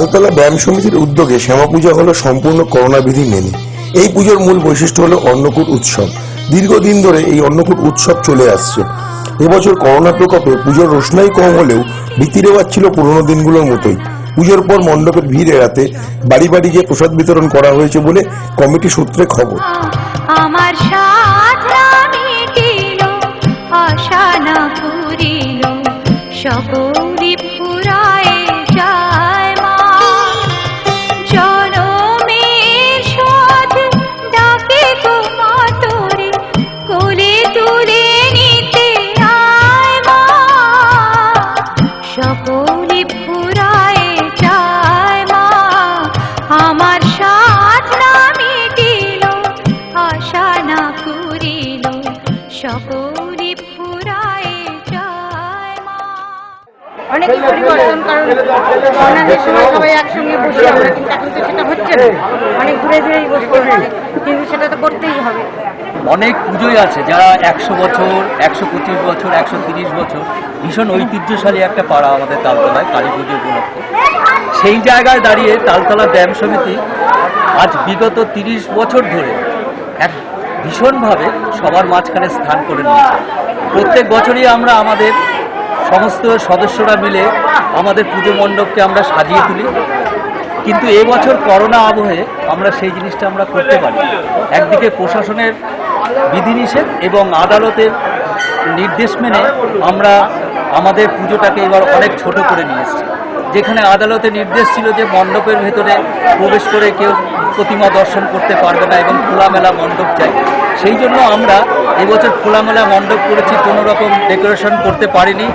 তালতলা ব্যায়াম সমিতির উদ্যোগে শ্যামা পূজা হলো সম্পূর্ণ করোনা বিধি মেনে। এই পুজোর মূল বৈশিষ্ট্য হলো অন্নকূট উৎসব। দীর্ঘদিন ধরে এই অন্নকূট উৎসব চলে আসছে। এবছর করোনা প্রকোপে পুজোর রোশনাই কম হলেও রীতি রেওয়াজ ছিল পুরোনো দিনগুলোর মতোই। পুজোর পর মণ্ডপের ভিড় এড়াতে বাড়ি বাড়ি গিয়ে প্রসাদ বিতরণ করা হয়েছে বলে কমিটি সূত্রে খবর। আমার সকলি পুরায় যায় পরিবর্তন কারণ অন্যান্য সময় সবাই একসঙ্গে বসে আমরা কিন্তু এখন তো সেটা হচ্ছে না। অনেক দূরে দূরেই বসতে হচ্ছে কিন্তু সেটা তো করতেই হবে। অনেক পুজোই আছে যারা একশো বছর একশো পঁচিশ বছর একশো তিরিশ বছর ভীষণ ঐতিহ্যশালী একটা পাড়া আমাদের তালতলায় কালী পুজো উপলক্ষে। সেই জায়গায় দাঁড়িয়ে তালতলা ব্যায়াম সমিতি আজ বিগত তিরিশ বছর ধরে এক ভীষণভাবে সবার মাঝখানে স্থান করে নিয়েছে। প্রত্যেক বছরই আমরা আমাদের সমস্ত সদস্যরা মিলে আমাদের পুজো মণ্ডপকে আমরা সাজিয়ে তুলি। কিন্তু এবছর করোনা আবহে আমরা সেই জিনিসটা আমরা করতে পারি। একদিকে প্রশাসনের বিধিনিষেধ এবং আদালতের নির্দেশ মেনে আমরা আমাদের পুজোটাকে এবার অনেক ছোট করে নিয়ে এসেছি। যেখানে আদালতের নির্দেশ ছিল যে মণ্ডপের ভেতরে প্রবেশ করে কেউ প্রতিমা দর্শন করতে পারবে না এবং খোলামেলা মণ্ডপ চাই। সেই জন্য আমরা এবছর খোলামেলা মণ্ডপ করেছি, কোনো রকম ডেকোরেশন করতে পারিনি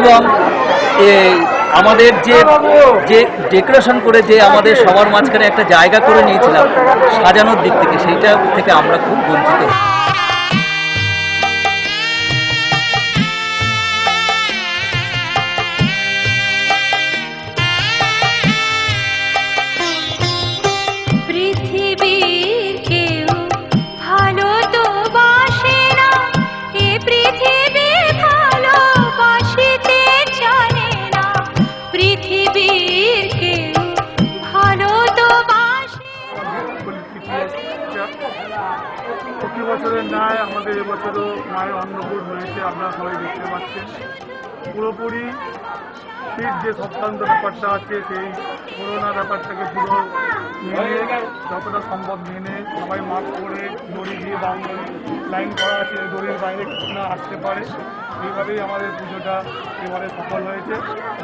এবং আমাদের যে যে ডেকোরেশন করে যে আমাদের সবার মাঝখানে একটা জায়গা করে নিয়েছিলাম সাজানোর দিক থেকে, সেইটা থেকে আমরা খুব বঞ্চিত প্রতি বছরের ন্যায় আমাদের এবছরও মায়ের অন্নকূট হয়েছে, আপনারা সবাই দেখতে পাচ্ছেন। পুরোপুরি ঠিক যে সপ্তান্ত ব্যাপারটা আছে, সেই করোনা ব্যাপারটাকে পুরো মেনে, যতটা সম্ভব মেনে, সবাই মাস্ক করে দড়ি দিয়ে বাউন্ডারি লাইন করা আছে, দড়ির বাইরে না আসতে পারে। এইভাবেই আমাদের পুজোটা এবারে সফল হয়েছে।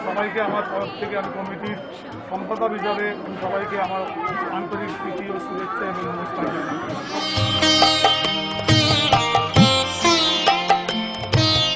সবাইকে আমার তরফ থেকে আমি কমিটির সম্পাদক হিসাবে সবাইকে আমার আন্তরিক প্রীতি ও শুভেচ্ছা এবং নমস্কার জানাই